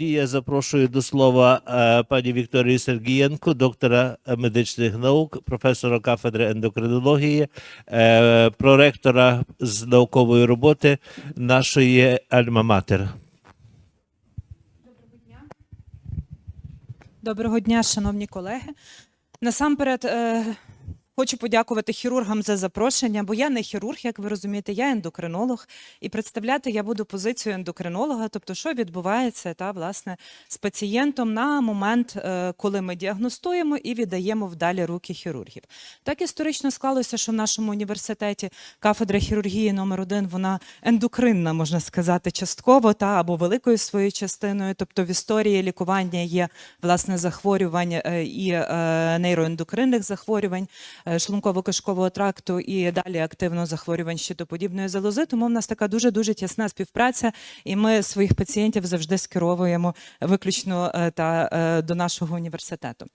Тоді я запрошую до слова е, пані Вікторію Сергієнко, доктора медичних наук, професора кафедри ендокринології, е, проректора з наукової роботи нашої Альма-Матер. Доброго дня, шановні колеги. Насамперед е, хочу подякувати хірургам за запрошення, бо я не хірург, як ви розумієте, я ендокринолог, і представляти я буду позицію ендокринолога, тобто, що відбувається та власне з пацієнтом на момент, е, коли ми діагностуємо і віддаємо вдалі руки хірургів. Так історично склалося, що в нашому університеті кафедра хірургії номер один вона ендокринна, можна сказати, частково та або великою своєю частиною. Тобто в історії лікування є власне захворювань е, і е, нейроендокринних захворювань шлунково-кишкового тракту і далі активно захворювань щитоподібної залози. Тому в нас така дуже дуже тісна співпраця, і ми своїх пацієнтів завжди скеровуємо виключно е, та е, до нашого університету.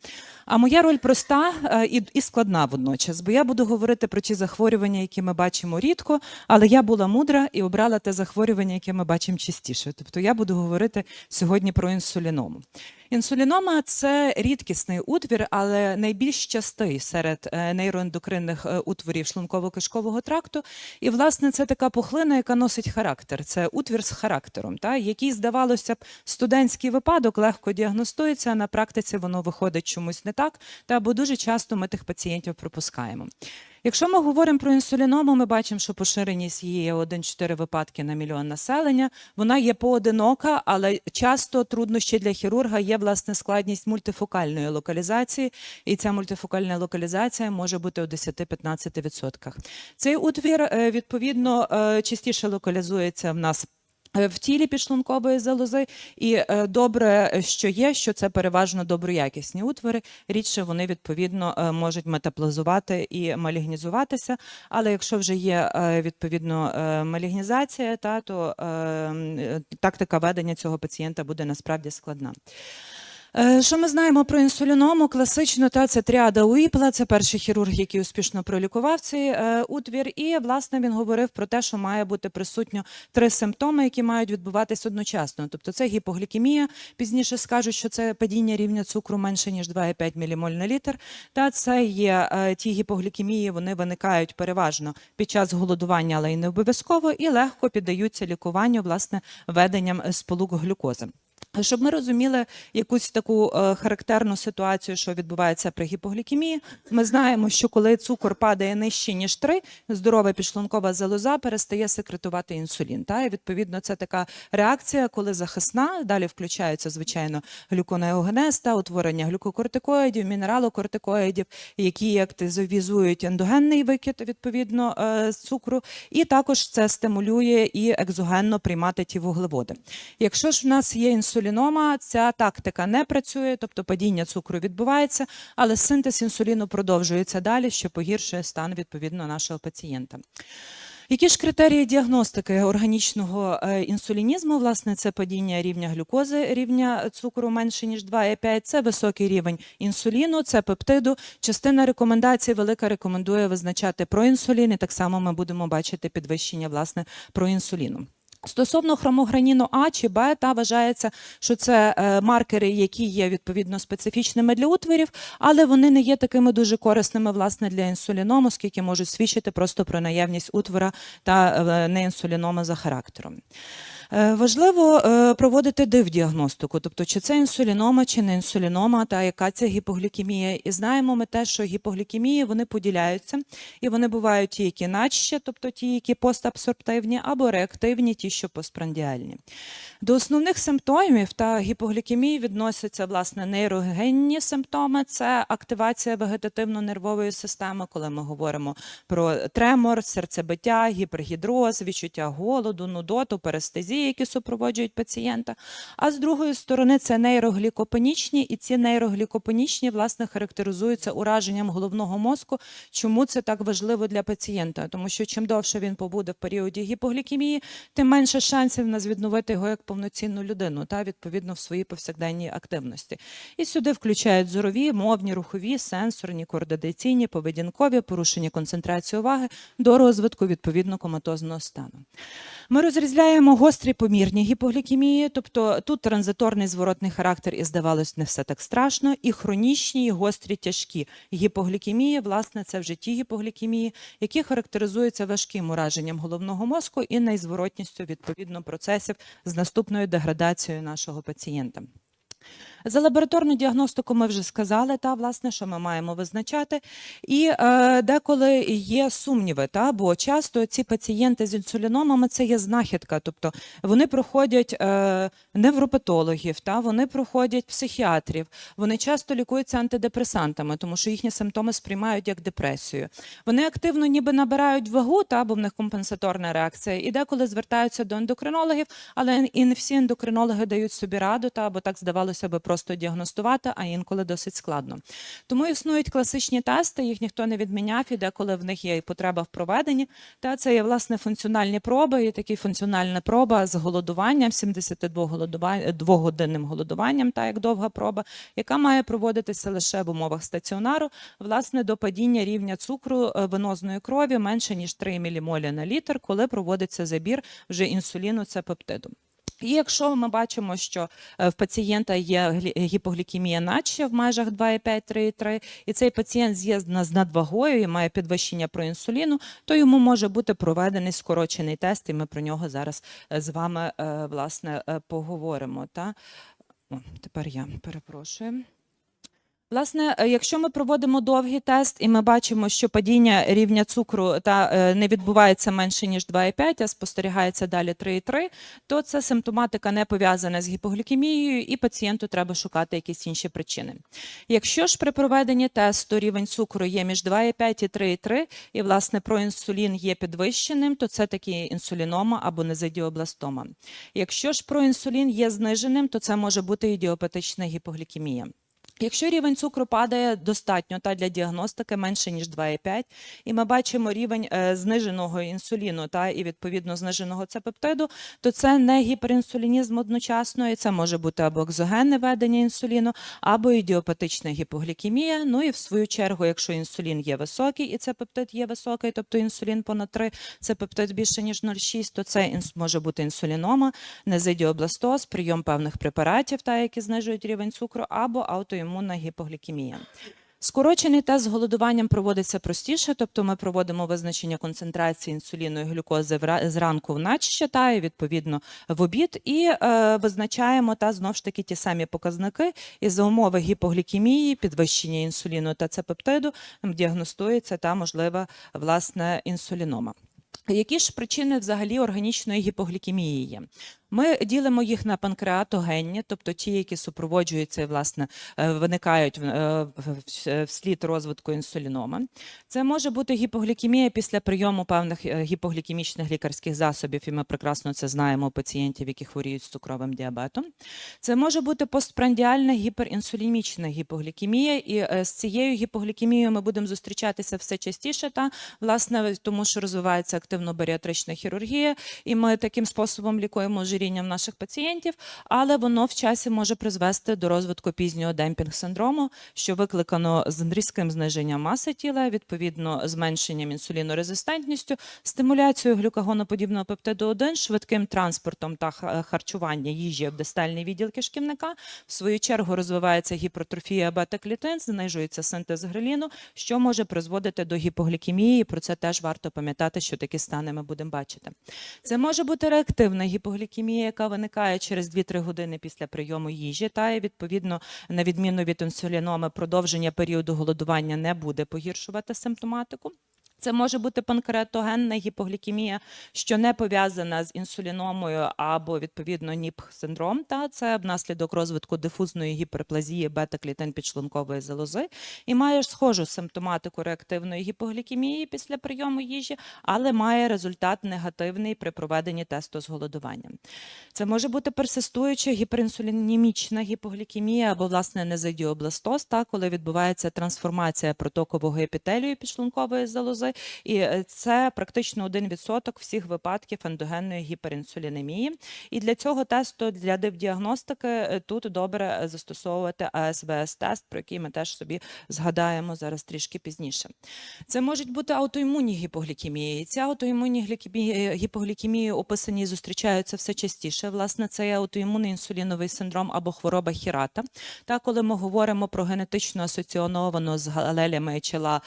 А моя роль проста е, і складна водночас, бо я буду говорити про ті захворювання, які ми бачимо рідко, але я була мудра і обрала те захворювання, яке ми бачимо частіше. Тобто я буду говорити сьогодні про інсуліному. Інсулінома це рідкісний утвір, але найбільш частий серед е, нейроендокринних е, утворів шлунково-кишкового тракту. І, власне, це така пухлина, яка носить характер. Це утвір з характером, та, який, здавалося б, студентський випадок легко діагностується, а на практиці воно виходить чомусь не так, та бо дуже часто ми тих пацієнтів пропускаємо. Якщо ми говоримо про інсуліному, ми бачимо, що поширеність її є 1-4 випадки на мільйон населення. Вона є поодинока, але часто труднощі для хірурга є власне складність мультифокальної локалізації, і ця мультифокальна локалізація може бути у 10-15%. Цей утвір е, відповідно е, частіше локалізується в нас. Е, В тілі підшлункової залози, і е, добре, що є, що це переважно доброякісні утвори. Рідше вони відповідно е, можуть метаплазувати і малігнізуватися. Але якщо вже є відповідно малігнізація, та то е, м, е, тактика ведення цього пацієнта буде насправді складна. Е, Що ми знаємо про інсуліному? Класично та це тріада Уіпла, це перший хірург, який успішно пролікував цей е, утвір. І власне він говорив про те, що має бути присутньо три симптоми, які мають відбуватись одночасно. Тобто це гіпоглікемія. Пізніше скажуть, що це падіння рівня цукру менше ніж 2,5 мілімоль на літр. Та це є е, ті гіпоглікемії, вони виникають переважно під час голодування, але й не обов'язково, і легко піддаються лікуванню власне веденням сполук глюкози. Щоб ми розуміли якусь таку е, характерну ситуацію, що відбувається при гіпоглікемії, ми знаємо, що коли цукор падає нижче ніж 3, здорова підшлункова залоза перестає секретувати інсулін. Та і відповідно це така реакція, коли захисна далі включається звичайно глюконеогенез та утворення глюкокортикоїдів, мінералокортикоїдів, які активізують ендогенний викид відповідно е, з цукру, і також це стимулює і екзогенно приймати ті вуглеводи. Якщо ж в нас є інсулінома, ця тактика не працює, тобто падіння цукру відбувається, але синтез інсуліну продовжується далі, що погіршує стан відповідно нашого пацієнта. Які ж критерії діагностики органічного е, інсулінізму? Власне, це падіння рівня глюкози, рівня цукру менше ніж 2,5, це високий рівень інсуліну, це пептиду. Частина рекомендацій велика рекомендує визначати проінсулін, і так само ми будемо бачити підвищення власне проінсуліну. Стосовно хромограніну А чи Б, та вважається, що це е, маркери, які є відповідно специфічними для утворів, але вони не є такими дуже корисними власне для інсуліному, оскільки можуть свідчити просто про наявність утвора та е, неінсулінома за характером. Е, Важливо е, проводити див-діагностику, тобто чи це інсулінома, чи не інсулінома, та яка це гіпоглікемія. І знаємо ми те, що гіпоглікемії вони поділяються, і вони бувають ті, які наче, тобто ті, які постабсорбтивні, або реактивні, ті, що постпрандіальні. До основних симптомів та гіпоглікемії відносяться власне нейрогенні симптоми, це активація вегетативно-нервової системи, коли ми говоримо про тремор, серцебиття, гіпергідроз, відчуття голоду, нудоту, перестезії, які супроводжують пацієнта. А з другої сторони, це нейроглікопенічні, і ці нейроглікопенічні власне характеризуються ураженням головного мозку. Чому це так важливо для пацієнта? Тому що чим довше він побуде в періоді гіпоглікемії, тим менше шансів нас відновити його як повноцінну людину та відповідно в своїй повсякденній активності. І сюди включають зорові, мовні, рухові, сенсорні, координаційні, поведінкові, порушення концентрації уваги до розвитку відповідно коматозного стану. Ми розрізняємо гострі гострі помірні гіпоглікемії, тобто тут транзиторний зворотний характер, і здавалось, не все так страшно, і хронічні, і гострі тяжкі гіпоглікемії, власне, це вже ті гіпоглікемії, які характеризуються важким ураженням головного мозку і найзворотністю відповідно процесів з наступною деградацією нашого пацієнта. За лабораторну діагностику ми вже сказали, та власне, що ми маємо визначати. І е, деколи є сумніви, та бо часто ці пацієнти з інсуліномами це є знахідка, тобто вони проходять е, невропатологів, та вони проходять психіатрів, вони часто лікуються антидепресантами, тому що їхні симптоми сприймають як депресію. Вони активно ніби набирають вагу, та бо в них компенсаторна реакція, і деколи звертаються до ендокринологів, але і не всі ендокринологи дають собі раду, та бо так здавалося би просто діагностувати, а інколи досить складно. Тому існують класичні тести, їх ніхто не відміняв, і деколи в них є і потреба в проведенні. Та це є власне функціональні проби, і такі функціональна проба з голодуванням, 72 голодува- двогодинним голодуванням, та як довга проба, яка має проводитися лише в умовах стаціонару, власне, до падіння рівня цукру е, венозної крові менше ніж 3 мілімолі на літр, коли проводиться забір вже інсуліну це пептиду. І якщо ми бачимо, що е, в пацієнта є глі- гіпоглікемія наче в межах 2,5-3,3, і цей пацієнт є з надвагою і має підвищення проінсуліну, то йому може бути проведений скорочений тест, і ми про нього зараз е, з вами е, власне поговоримо. Та? О, тепер я перепрошую. Власне, е, якщо ми проводимо довгий тест і ми бачимо, що падіння рівня цукру та е, не відбувається менше ніж 2,5, а спостерігається далі 3,3, то це симптоматика не пов'язана з гіпоглікемією, і пацієнту треба шукати якісь інші причини. Якщо ж при проведенні тесту рівень цукру є між 2,5 і 3,3, і власне проінсулін є підвищеним, то це такі інсулінома або незидіобластома. Якщо ж проінсулін є зниженим, то це може бути ідіопатична гіпоглікемія. Якщо рівень цукру падає достатньо та для діагностики менше ніж 2,5, і ми бачимо рівень е, зниженого інсуліну та і відповідно зниженого цепептиду, то це не гіперінсулінізм одночасно, і це може бути або екзогенне ведення інсуліну, або ідіопатична гіпоглікемія. Ну і в свою чергу, якщо інсулін є високий і цепептид є високий, тобто інсулін понад 3, цепептид більше ніж 0,6, то це може бути інсулінома, незидіобластоз, прийом певних препаратів, та які знижують рівень цукру, або аутоімунна гіпоглікемія. Скорочений тест з голодуванням проводиться простіше, тобто ми проводимо визначення концентрації інсуліну і глюкози зранку та і відповідно в обід, і е, визначаємо та знов ж таки ті самі показники. І за умови гіпоглікемії, підвищення інсуліну та цепептиду діагностується та можлива власне інсулінома. Які ж причини взагалі органічної гіпоглікемії є? Ми ділимо їх на панкреатогенні, тобто ті, які супроводжуються власне е, виникають в- е, вслід розвитку інсулінома. Це може бути гіпоглікемія після прийому певних е, гіпоглікемічних лікарських засобів, і ми прекрасно це знаємо у пацієнтів, які хворіють з цукровим діабетом. Це може бути постпрандіальна гіперінсулінічна гіпоглікемія, і з цією гіпоглікемією ми будемо зустрічатися все частіше, та власне тому, що розвивається активно баріатрична хірургія, і ми таким способом лікуємо ожиріння в наших пацієнтів, але воно в часі може призвести до розвитку пізнього демпінг синдрому, що викликано різким зниженням маси тіла, відповідно зменшенням інсулінорезистентністю, стимуляцією глюкагоноподібного пептиду 1, швидким транспортом та харчування їжі в дистальний відділ кишківника. В свою чергу розвивається гіпертрофія бета-клітин, знижується синтез греліну, що може призводити до гіпоглікемії. Про це теж варто пам'ятати, що такі стани ми будемо бачити. Це може бути реактивна гіпоглікемія, яка виникає через 2-3 години після прийому їжі, та і відповідно, на відміну від інсуліноми, продовження періоду голодування не буде погіршувати симптоматику. Це може бути панкреатогенна гіпоглікемія, що не пов'язана з інсуліномою або відповідно НІП-синдром. Та це внаслідок розвитку дифузної гіперплазії бета-клітин підшлункової залози і має схожу симптоматику реактивної гіпоглікемії після прийому їжі, але має результат негативний при проведенні тесту з голодуванням. Це може бути персистуюча гіперінсулінімічна гіпоглікемія або власне незидіобластоз, та коли відбувається трансформація протокового епітелію підшлункової залози, дози, і е, це практично 1% всіх випадків ендогенної гіперінсулінемії. І для цього тесту для діагностики е, тут добре е, застосовувати АСВС-тест, про який ми теж собі згадаємо зараз трішки пізніше. Це можуть бути аутоімунні гіпоглікемії. Ця аутоімунні гіпоглікемії описані зустрічаються все частіше. Власне, це є аутоімунний інсуліновий синдром або хвороба хірата. Та коли ми говоримо про генетично асоціоновану з галелями чола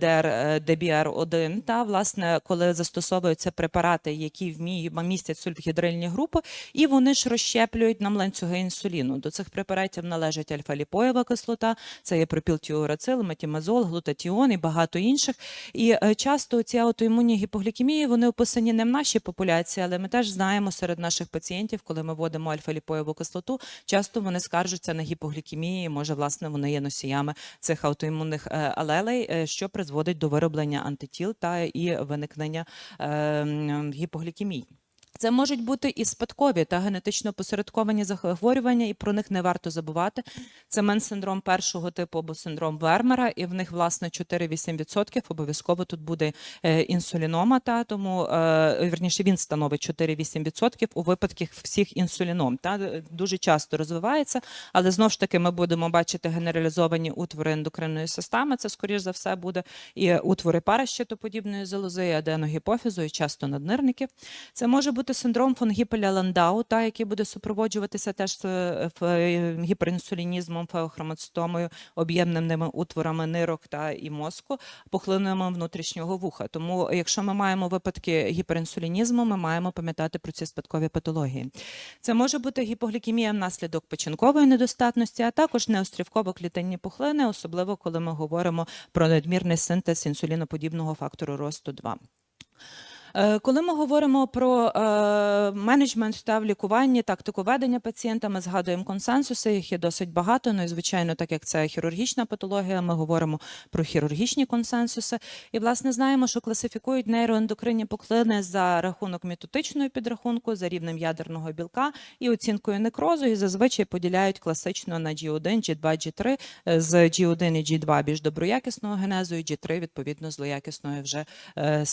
ДРДБ, БР1, та власне, коли застосовуються препарати, які вміють містять сульфгідрильні групи, і вони ж розщеплюють нам ланцюги інсуліну. До цих препаратів належить альфа-ліпоєва кислота, це є пропілтіурацил, метімазол, глутатіон і багато інших. І е, часто ці аутоімунні гіпоглікемії вони описані не в нашій популяції, але ми теж знаємо серед наших пацієнтів, коли ми вводимо альфа-ліпоєву кислоту, часто вони скаржаться на гіпоглікемії. Може, власне, вони є носіями цих аутоімунних е, алелей, е, що призводить до вироблення антитіл та і виникнення е, м, гіпоглікемій. Це можуть бути і спадкові та генетично посередковані захворювання, і про них не варто забувати. Це мен-синдром першого типу або синдром Вермера, і в них власне 4-8% обов'язково тут буде е, інсулінома. Та тому е, вірніше він становить 4-8% у випадках всіх інсуліном. Та Е, дуже часто розвивається, але знову ж таки ми будемо бачити генералізовані утвори ендокринної системи. Це скоріш за все буде і утвори паращитоподібної залози, аденогіпофізу, і часто наднирників. Це може бути синдром фон Гіпеля Ландау, та який буде супроводжуватися теж е, е, гіперінсулінізмом, феохромоцитомою, об'ємними утворами нирок та і мозку, пухлинами внутрішнього вуха. Тому, якщо ми маємо випадки гіперінсулінізму, ми маємо пам'ятати про ці спадкові патології. Це може бути гіпоглікемія внаслідок печінкової недостатності, а також неострівково-клітинні пухлини, особливо коли ми говоримо про надмірний синтез інсуліноподібного фактору росту 2. Е, Коли ми говоримо про е, менеджмент та в лікуванні, тактику ведення пацієнта, ми згадуємо консенсуси, їх є досить багато. Ну і звичайно, так як це хірургічна патологія, ми говоримо про хірургічні консенсуси. І власне знаємо, що класифікують нейроендокринні пухлини за рахунок метотичної підрахунку, за рівнем ядерного білка і оцінкою некрозу, і зазвичай поділяють класично на G1, G2, G3, е, з G1 і G2 більш доброякісного генезу, і G3 відповідно злоякісною вже е,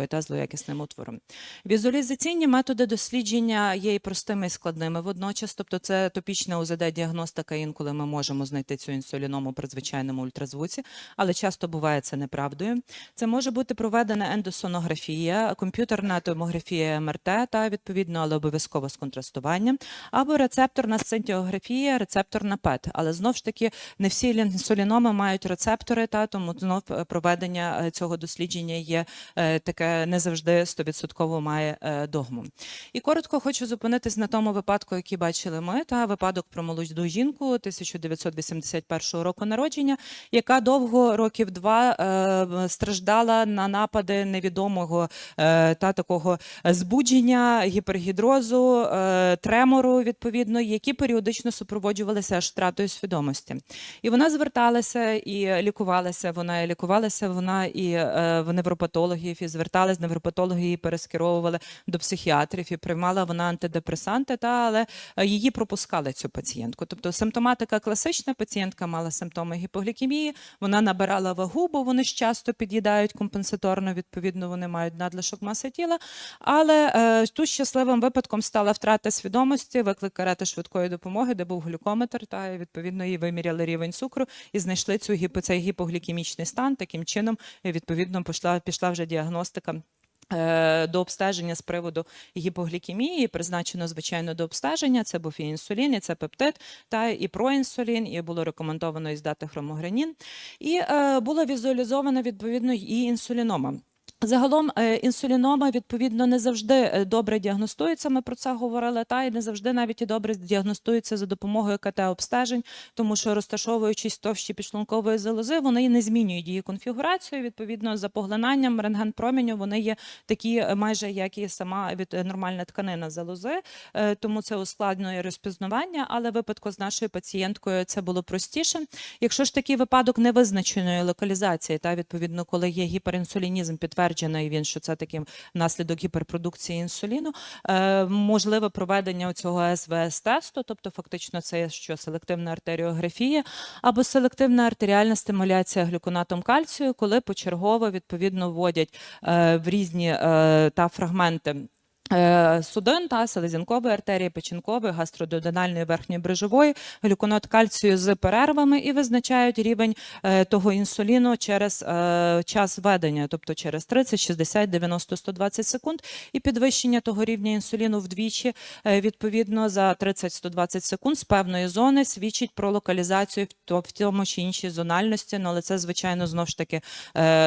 е, та злоякісним утвором. Візуалізаційні методи дослідження є і простими, і складними водночас. Тобто, це топічна УЗД-діагностика. Інколи ми можемо знайти цю інсуліному при звичайному ультразвуці, але часто буває це неправдою. Це може бути проведена ендосонографія, комп'ютерна томографія МРТ та відповідно, але обов'язково з контрастуванням, або рецепторна сцинтіографія, рецепторна ПЕТ. Але знов ж таки не всі інсуліноми мають рецептори, та тому знов е, проведення е, цього дослідження є е, таке не завжди 100% має е, догму. І коротко хочу зупинитись на тому випадку, який бачили ми, та випадок про молоду жінку 1981 року народження, яка довго років два е, страждала на напади невідомого е, та такого збудження, гіпергідрозу, е, тремору, відповідно, які періодично супроводжувалися аж втратою свідомості. І вона зверталася і лікувалася. Вона і лікувалася, вона і е, в невропатологів, і зверталась невропатологи, її перескеровували до психіатрів, і приймала вона антидепресанти, та але е, її пропускали цю пацієнтку. Тобто симптоматика класична, пацієнтка мала симптоми гіпоглікемії, вона набирала вагу, бо вони ж часто під'їдають компенсаторно, відповідно, вони мають надлишок маси тіла. Але е, тут щасливим випадком стала втрата свідомості, виклик карети швидкої допомоги, де був глюкометр, та і, відповідно їй виміряли рівень цукру і знайшли цю цей гіпоглікемічний стан. Таким чином, відповідно, пішла, пішла вже діагностика. Е, До обстеження з приводу гіпоглікемії призначено звичайно до обстеження. Це був і інсулін, і це пептид, та і проінсулін, і було рекомендовано і здати хромогранін. І е, була візуалізована відповідно і інсулінома. Загалом е, інсулінома відповідно не завжди е, добре діагностується. Ми про це говорили, та і не завжди навіть і добре діагностується за допомогою КТ-обстежень, тому що розташовуючись товщі підшлункової залози, вони не змінюють її конфігурацію. Відповідно, за поглинанням рентгенпроміню вони є такі, е, майже як і сама від нормальна тканина залози, тому це ускладнює розпізнавання. Але в випадку з нашою пацієнткою це було простіше. Якщо ж такий випадок невизначеної локалізації, та відповідно, коли є гіперінсулінізм, підтверджений підтверджений він, що це таким наслідок гіперпродукції інсуліну. Е, можливе проведення цього СВС-тесту, тобто фактично це що селективна артеріографія або селективна артеріальна стимуляція глюконатом кальцію, коли почергово відповідно вводять е, в різні е, та фрагменти. Е, Судин та селезінкової артерії, печінкової, гастрододенальної верхньої брижової, глюконат кальцію з перервами і визначають рівень е, того інсуліну через е, час ведення, тобто через 30, 60, 90, 120 секунд, і підвищення того рівня інсуліну вдвічі відповідно за 30-120 секунд з певної зони свідчить про локалізацію в то- тому чи іншій зональності. Ну, але це звичайно знов ж таки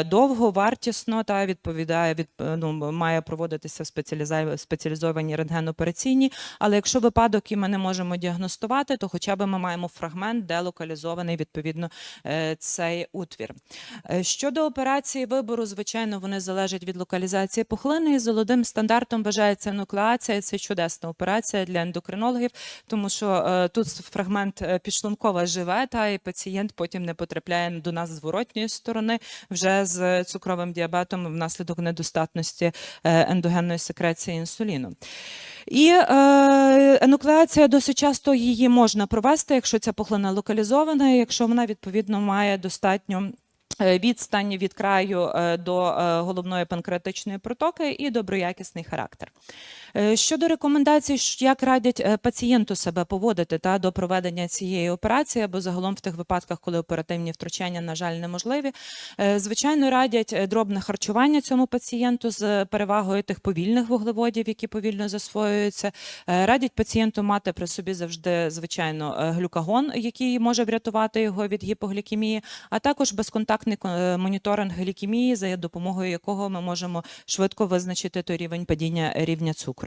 довго, вартісно та відповідає від ну, має проводитися в спеціаліза- спеціалізовані рентгенопераційні. Але якщо випадок і ми не можемо діагностувати, то хоча б ми маємо фрагмент, де локалізований відповідно е, цей утвір. Е, Щодо операції вибору, звичайно, вони залежать від локалізації пухлини. І золотим стандартом вважається нуклеація. Це чудесна операція для ендокринологів, тому що е, тут фрагмент підшлункова живе, та і пацієнт потім не потрапляє до нас зворотньої сторони вже з цукровим діабетом внаслідок недостатності ендогенної секреції інсуліну. І е, енуклеація досить часто її можна провести, якщо ця пухлина локалізована, якщо вона відповідно має достатньо. е, Відстань від краю е, до е, головної панкреатичної протоки і доброякісний характер. Е, Щодо рекомендацій, як радять е, пацієнту себе поводити та до проведення цієї операції, або загалом в тих випадках, коли оперативні втручання, на жаль, неможливі, е, звичайно, радять дробне харчування цьому пацієнту з перевагою тих повільних вуглеводів, які повільно засвоюються. Радять пацієнту мати при собі завжди, звичайно, глюкагон, який може врятувати його від гіпоглікемії, а також безконтактний моніторинг глікемії, за допомогою якого ми можемо швидко визначити той рівень падіння рівня цукру.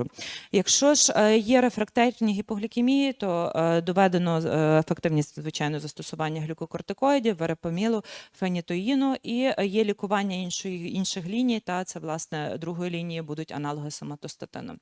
Якщо ж е, є рефрактерні гіпоглікемії, то е, доведено е, ефективність звичайно застосування глюкокортикоїдів, верапамілу, фенітоїну і є лікування іншої інших ліній. Та це власне другої лінії будуть аналоги соматостатину.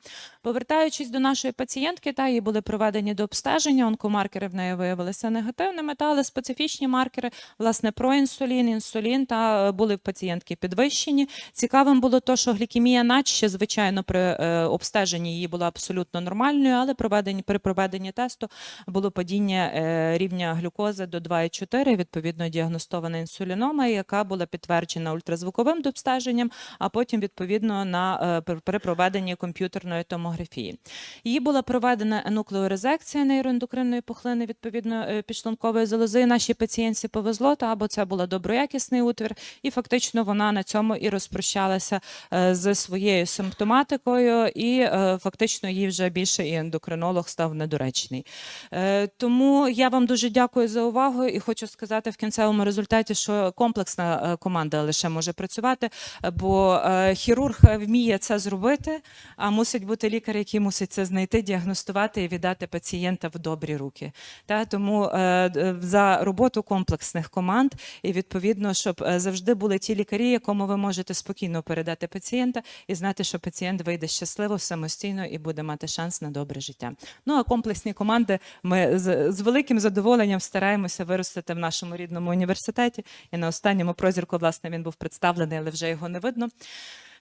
Повертаючись до нашої пацієнтки, та їй були проведені до обстеження. Онкомаркери в неї виявилися негативними, та але специфічні маркери, власне, проінсулін, інсулін та були в пацієнтки підвищені. Цікавим було то, що глікемія наче, звичайно, при е, обстеженні її була абсолютно нормальною, але проведені при проведенні тесту було падіння е, рівня глюкози до 2,4, відповідно діагностована інсулінома, яка була підтверджена ультразвуковим обстеженням, а потім відповідно на е, при- проведенні комп'ютерної томографії. Їй була проведена енуклеорезекція нейроендокринної пухлини, відповідно е, підшлункової залози. Нашій пацієнтці повезло, та або це була доброякісний утвір, і фактично вона на цьому і розпрощалася з своєю симптоматикою, і фактично їй вже більше і ендокринолог став недоречний. Е, Тому я вам дуже дякую за увагу і хочу сказати в кінцевому результаті, що комплексна е, команда лише може працювати, е, бо е, хірург вміє це зробити, а мусить бути лікар, який мусить це знайти, діагностувати і віддати пацієнта в добрі руки. Тому е, за роботу комплексних команд і відповідно, щоб е, завжди були ті лікарі, якому ви можете спокійно передати пацієнта і знати, що пацієнт вийде щасливо, самостійно і буде мати шанс на добре життя. Ну а комплексні команди ми з, з великим задоволенням стараємося виростити в нашому рідному університеті. І на останньому прозірку, власне, він був представлений, але вже його не видно.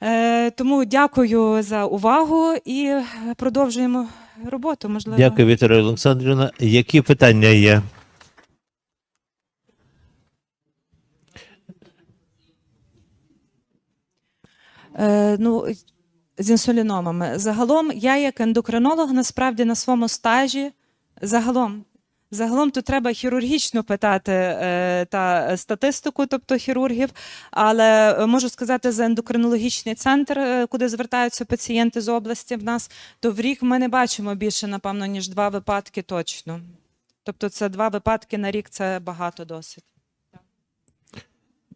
Е, тому дякую за увагу і е, продовжуємо роботу. Можливо, Дякую, Вікторія Олександрівна. Які питання є? Е, ну, з інсуліномами. Загалом, я як ендокринолог насправді на своєму стажі загалом. Загалом тут треба хірургічно питати е, та статистику, тобто хірургів, але е, можу сказати за ендокринологічний центр, е, куди звертаються пацієнти з області в нас, то в рік ми не бачимо більше, напевно, ніж два випадки точно. Тобто, це два випадки на рік це багато досить.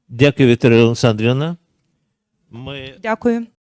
Дякую, Вікторія Олександрівна. Ми Дякую.